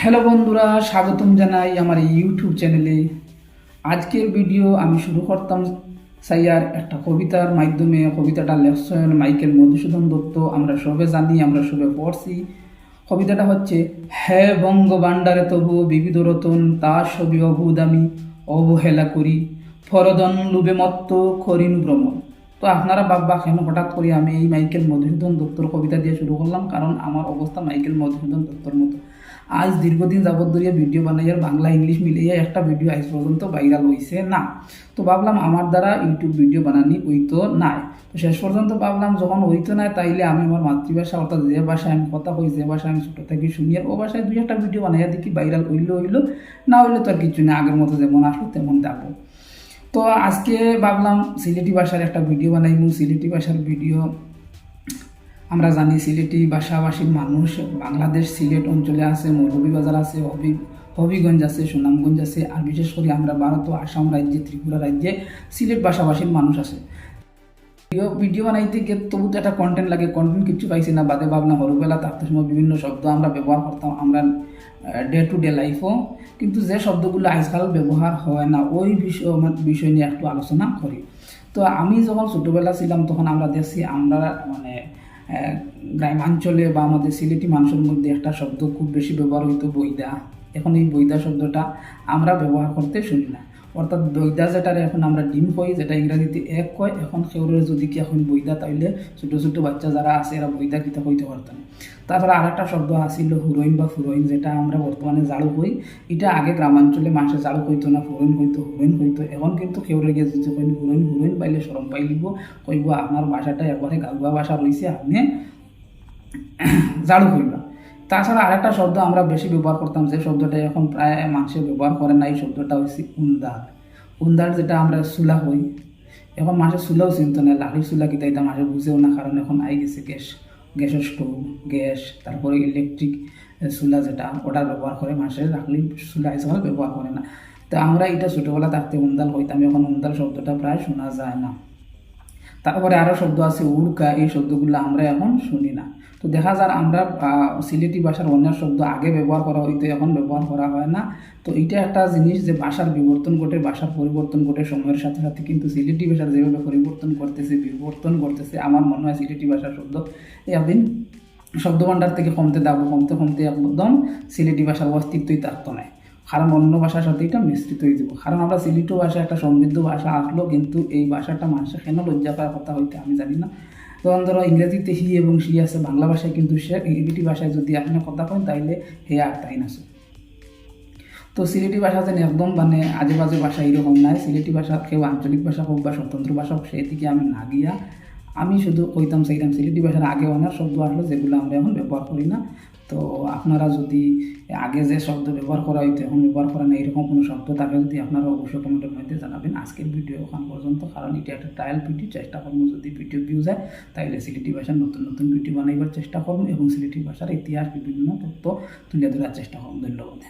Hello বন্ধুরা, স্বাগতম জানাই আমার ইউটিউব চ্যানেলে আজকের ভিডিও আমি শুরু করতাম সাইয়ার একটা কবিতার মাধ্যমে। কবিতাটা লেখছেন মাইকেল মধুসূদন দত্ত। আমরা সবে জানি, আমরা সবে পড়ছি। কবিতাটা হচ্ছে, হে বঙ্গ ভাণ্ডারে তবু বিবিধ রতন, তা সবই অভুদ অবহেলা করি। ফরদন লুবে মত্ত করিনু ভ্রমণ। তো আপনারা বাব্বা কেন হঠাৎ করে আমি এই মাইকেল মধুসূদন দত্তর কবিতা দিয়ে শুরু করলাম, কারণ আমার অবস্থা মাইকেল মধুসূদন দত্তর মতো। আজ দীর্ঘদিন যাবত ধরিয়া ভিডিও বানাইয়ার বাংলা, ইংলিশ মিলিয়ে একটা ভিডিও আজ পর্যন্ত ভাইরাল হয়েছে না। তো ভাবলাম আমার দ্বারা ইউটিউব ভিডিও বানানি হইতো নাই। তো শেষ পর্যন্ত ভাবলাম যখন হইতো না তাইলে আমি আমার মাতৃভাষা অর্থাৎ যে ভাষায় আমি কথা কই, যে ভাষায় আমি ছোটো থেকে শুনি ও ভাষায় দুই একটা ভিডিও বানাইয়া দেখি ভাইরাল হইল হইল, না হইলে তো আর কিছু না আগের মতো যেমন আসলো তেমন যাব। তো আজকে ভাবলাম সিলেটি ভাষার একটা ভিডিও বানাইমু। সিলেটি ভাষার ভিডিও আমরা জানি সিলেটি ভাষাভাষীর মানুষ। বাংলাদেশ সিলেট অঞ্চলে আছে, মৌলভীবাজার আছে, হবি হবিগঞ্জ আছে, সুনামগঞ্জ আছে, আর বিশেষ করে আমরা ভারত ও আসাম রাজ্যে, ত্রিপুরা রাজ্যে সিলেট ভাষাভাষীর মানুষ আছে। ভিডিও ভিডিও বানাইতে গিয়ে তবু তো একটা কন্টেন্ট লাগে কন্টেন্ট কিছু পাইছি না, বাদে ভাবলাম হরবেলা থাকতে সময় বিভিন্ন শব্দ আমরা ব্যবহার করতাম, আমরা ডে টু ডে লাইফও কিন্তু যে শব্দগুলো আজকাল ব্যবহার হয় না, ওই বিষয় বিষয় নিয়ে একটু আলোচনা করি। তো আমি যখন ছোটোবেলা ছিলাম, তখন আমরা দেখছি, আমরা মানে গ্রামাঞ্চলে বা আমাদের সিলেটি মানুষের মধ্যে একটা শব্দ খুব বেশি ব্যবহার হইতো বৈদা এখন এই বৈদা শব্দটা আমরা ব্যবহার করতে শুনি না। অর্থাৎ বৈদা যেটারে এখন আমরা ডিম কই যেটা ইংরাজিতে এক কয়, এখন সেগুলোর যদি কি এখন বৈদা, তাইলে ছোটো ছোটো বাচ্চা যারা আছে এরা বৈদা কিতা কইতে পারতেন তারপরে আরেকটা শব্দ আসিল হুরোইন বা ফুরোইন যেটা আমরা বর্তমানে জাড়ু কই এটা আগে গ্রামাঞ্চলে মানুষের জাড়ু কইতো না ফুরোইন হইতো হুরোইন হইতো এখন কিন্তু কেউরে গিয়ে যদি কইন হুরোইন হুরোইন পাইলে সরম পাইলিব, কইব আপনার ভাষাটা একবারে গালুয়া ভাষা রয়েছে আপনি জাড়ু কইবা তাছাড়া আরেকটা শব্দ আমরা বেশি ব্যবহার করতাম, যে শব্দটা এখন প্রায় মানুষের ব্যবহার করে না, এই শব্দটা হচ্ছে উন্দার। উন্দার যেটা আমরা চুলা হই। এখন মানুষের চুলাও চিনত না লাড়ি চুলা কিতা এটা মানুষে বুঝেও না, কারণ এখন আই গেছে গ্যাস, গ্যাসের স্টোভ, গ্যাস, তারপরে ইলেকট্রিক চুলা যেটা, ওটা ব্যবহার করে মানুষের রাখলি চুলা হিসেবে ব্যবহার করে না। তো আমরা এটা ছোটোবেলা থাকতে উন্দাল হইতাম, এখন উন্দাল শব্দটা প্রায় শোনা যায় না। তারপরে আরও শব্দ আছে উড়কা এই শব্দগুলো আমরা এখন শুনি না। তো দেখা যায় আমরা সিলেটি ভাষার অন্য শব্দ আগে ব্যবহার করা হইতো, এখন ব্যবহার করা হয় না। তো এইটা একটা জিনিস যে ভাষার বিবর্তন ঘটে, ভাষার পরিবর্তন ঘটে সময়ের সাথে সাথে। কিন্তু সিলেটি ভাষার যেভাবে পরিবর্তন করতেছে, বিবর্তন করতেছে, আমার মনে হয় সিলেটি ভাষার শব্দ একদিন শব্দভাণ্ডার থেকে কমতে দাবো, কমতে কমতে একদম সিলেটি ভাষার অস্তিত্বই থাকতো না কারণ অন্য ভাষার সাথে এটা মিশ্রিত হয়ে যাব। কারণ আমরা সিলেটি ভাষা, একটা সমৃদ্ধ ভাষা আসলো, কিন্তু এই ভাষাটা মানুষের কেন লজ্জা করার কথা হইতে, আমি জানি না। যেমন ধরো ইংরেজিতে হি এবং সি আছে, বাংলা ভাষায় কিন্তু সে ইংরেজি ভাষায় যদি আপনি কথা কন, তাইলে হে আর তাই না তো সিলেটি ভাষা যেন একদম মানে আজে বাজে ভাষা এরকম নাই। সিলেটি ভাষা কেউ আঞ্চলিক ভাষা হোক বা স্বতন্ত্র ভাষা হোক সেই দিকে আমি না গিয়া আমি শুধু কইতাম সেইতাম সিলেটি ভাষার আগে অনেক শব্দ আসলো, যেগুলো আমরা এখন ব্যবহার করি না। তো আপনারা যদি আগে যে শব্দ ব্যবহার করা হইতো, এখন ব্যবহার করা না এরকম কোনো শব্দ থাকে, যদি আপনারা অবশ্যই কমেন্টের মধ্যে জানাবেন। আজকের ভিডিও ওখান পর্যন্ত, কারণ এটা একটা ট্রায়াল ভিডিও চেষ্টা করব যদি ভিডিও ভিউ যায় তাহলে সিলেটি ভাষার নতুন নতুন ভিডিও বানাইবার চেষ্টা করুন এবং সিলেটি ভাষার ইতিহাস, বিভিন্ন তথ্য তুলে ধরার চেষ্টা করুন ধন্যবাদ।